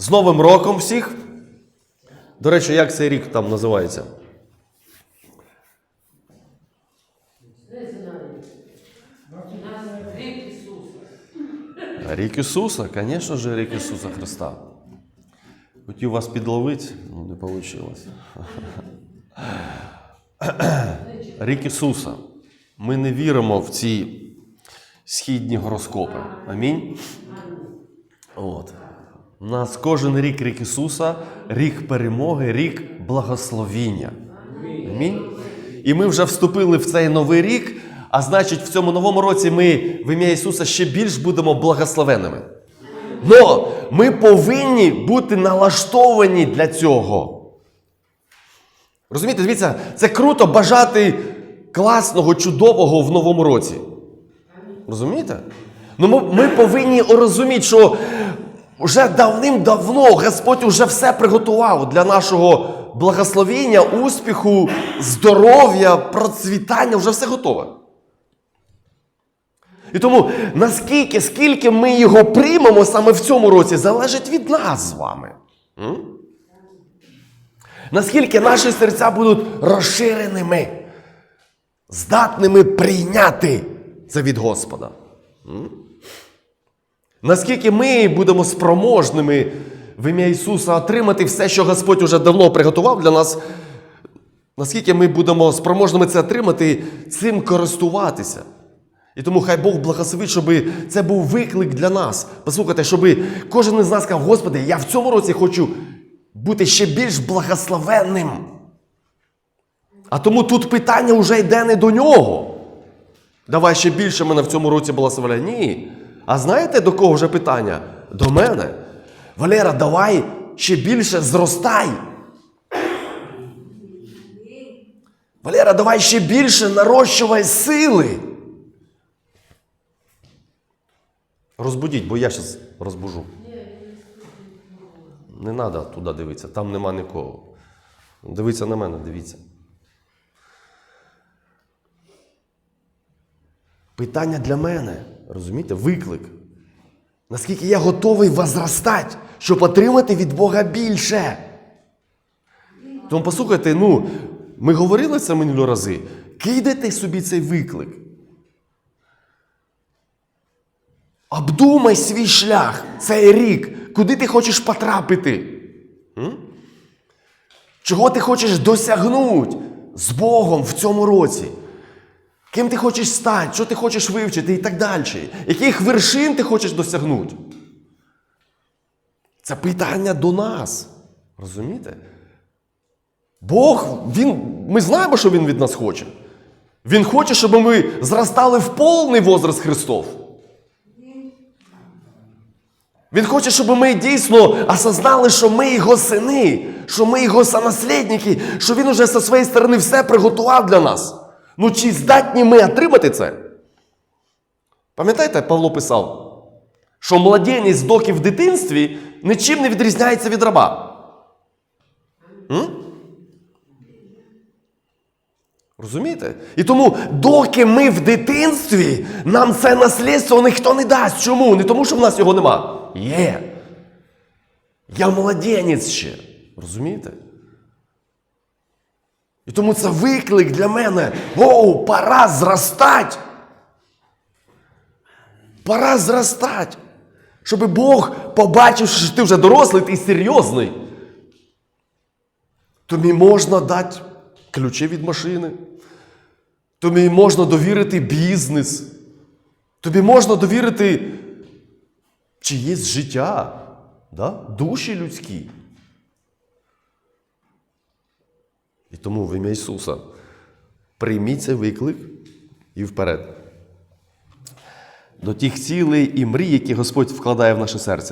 З Новим роком всіх. До речі, як цей рік там називається? Рік Ісуса. Рік Ісуса, звісно ж, рік Ісуса Христа. Хотів вас підловити, ну не вийшло. Рік Ісуса. Ми не віримо в ці східні гороскопи. Амінь. От. У нас кожен рік рік Ісуса, рік перемоги, рік благословіння. Амінь. І ми вже вступили в цей новий рік, а значить, в цьому новому році ми в ім'я Ісуса ще більш будемо благословенними. Но ми повинні бути налаштовані для цього. Розумієте, дивіться, це круто бажати класного, чудового в новому році. Розумієте? Ну ми повинні розуміти, що вже давним-давно Господь уже все приготував для нашого благословіння, успіху, здоров'я, процвітання, вже все готове. І тому наскільки, скільки ми його приймемо саме в цьому році, залежить від нас з вами. Наскільки наші серця будуть розширеними, здатними прийняти це від Господа. Наскільки ми будемо спроможними в ім'я Ісуса отримати все, що Господь уже давно приготував для нас, наскільки ми будемо спроможними це отримати, цим користуватися. І тому хай Бог благословить, щоб це був виклик для нас. Послухайте, щоб кожен із нас сказав, Господи, я в цьому році хочу бути ще більш благословенним. А тому тут питання вже йде не до нього. Давай ще більше мене в цьому році благословляй. Ні. А знаєте, до кого вже питання? До мене. Валера, давай ще більше зростай. Валера, давай ще більше нарощувай сили. Розбудіть, бо я зараз розбужу. Не треба туди дивитися, там нема нікого. Дивіться на мене, дивіться. Питання для мене, розумієте, виклик. Наскільки я готовий возростати, щоб отримати від Бога більше. Тому послухайте, ну, ми говорили це минулі рази. Кидайте собі цей виклик. Обдумай свій шлях, цей рік, куди ти хочеш потрапити. Чого ти хочеш досягнути з Богом в цьому році? Ким ти хочеш стати, що ти хочеш вивчити і так далі. Яких вершин ти хочеш досягнути? Це питання до нас. Розумієте? Бог, він, ми знаємо, що Він від нас хоче. Він хоче, щоб ми зростали в повний возраст Христов. Він хоче, щоб ми дійсно осознали, що ми його сини, що ми його сонаслідники, що він уже зі своєї сторони все приготував для нас. Ну чи здатні ми отримати це? Пам'ятаєте, Павло писав, що младенець доки в дитинстві нічим не відрізняється від раба. М? Розумієте? І тому, доки ми в дитинстві, нам це наслідство ніхто не дасть. Чому? Не тому, що в нас його нема. Є. Я младенець ще. Розумієте? І тому це виклик для мене. Оу, пора зростати. Пора зростати. Щоб Бог побачив, що ти вже дорослий, ти серйозний. Тобі можна дати ключі від машини. Тобі можна довірити бізнес. Тобі можна довірити чиєсь життя, да? душі людські. І тому в ім'я Ісуса прийміть цей виклик і вперед. До тих цілей і мрій, які Господь вкладає в наше серце.